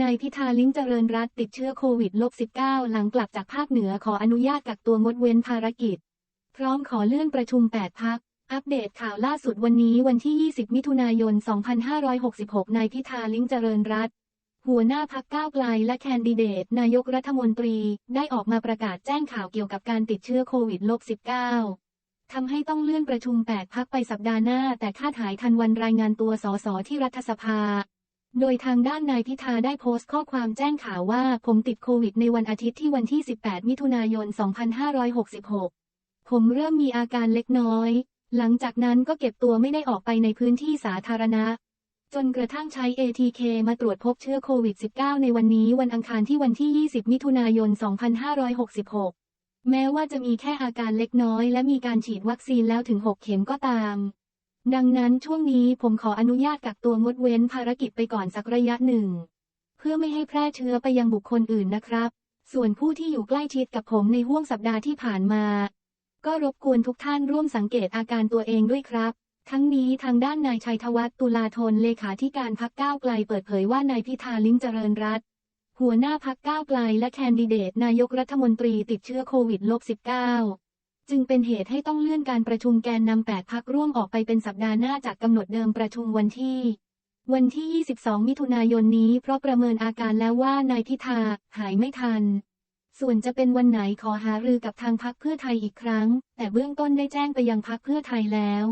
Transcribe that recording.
นายพิธาลิ้มเจริญรัตติดเชื้อโควิด -19 หลังกลับจากภาคเหนือขออนุญาตกักตัวงดเว้นภารกิจ พร้อมขอเลื่อนประชุม 8 พัก อัปเดตข่าวล่าสุดวันนี้วันที่ 20 มิถุนายน 2566 นายพิธาลิ้มเจริญรัตหัวหน้าพักก้าวไกลและแคนดิเดต นายกรัฐมนตรีได้ออกมาประกาศแจ้งข่าวเกี่ยวกับการติดเชื้อโควิด -19 ทำให้ต้องเลื่อนประชุม 8 พักไปสัปดาห์หน้า แต่คาดหายทันวันรายงานตัวสสที่รัฐสภา โดยทางด้านนายพิธาได้โพสต์ข้อความแจ้งข่าวว่า ผมติดโควิดในวันอาทิตย์ที่วันที่ 18 มิถุนายน 2566 ผมเริ่มมีอาการเล็กน้อย หลังจากนั้นก็เก็บตัวไม่ได้ออกไปในพื้นที่สาธารณะ จนกระทั่งใช้ ATK มาตรวจพบเชื้อโควิด -19 ในวันนี้วันอังคารที่วันที่ 20 มิถุนายน 2566 แม้ว่าจะมีแค่อาการเล็กน้อย และมีการฉีดวัคซีนแล้วถึง 6 เข็มก็ตาม ดังนั้นช่วงนี้ผมขออนุญาตกักตัวงดเว้นภารกิจไปก่อนสักระยะหนึ่ง เพื่อไม่ให้แพร่เชื้อไปยังบุคคลอื่นนะครับ ส่วนผู้ที่อยู่ใกล้ชิดกับผมในห่วงสัปดาห์ที่ผ่านมา ก็รบกวนทุกท่านร่วมสังเกตอาการตัวเองด้วยครับ ทั้งนี้ทางด้านนายชัยธวัฒน์ตุลาธนเลขาธิการพักก้าวไกลเปิดเผยว่านายพิธาลิ้มเจริญรัตหัวหน้าพักก้าวไกลและแคนดิเดตนายกรัฐมนตรีติดเชื้อโควิด -19 จึงเป็นเหตุให้ต้องเลื่อนการประชุมแกนนำ 8 พักร่วมออกไปเป็นสัปดาห์หน้าจากกำหนดเดิมประชุมวันที่ วันที่ 22 มิถุนายนนี้ เพราะประเมินอาการแล้วว่านายพิธาหายไม่ทัน ส่วนจะเป็นวันไหนขอหารือกับทางพักเพื่อไทยอีกครั้ง แต่เบื้องต้นได้แจ้งไปยังพักเพื่อไทยแล้ว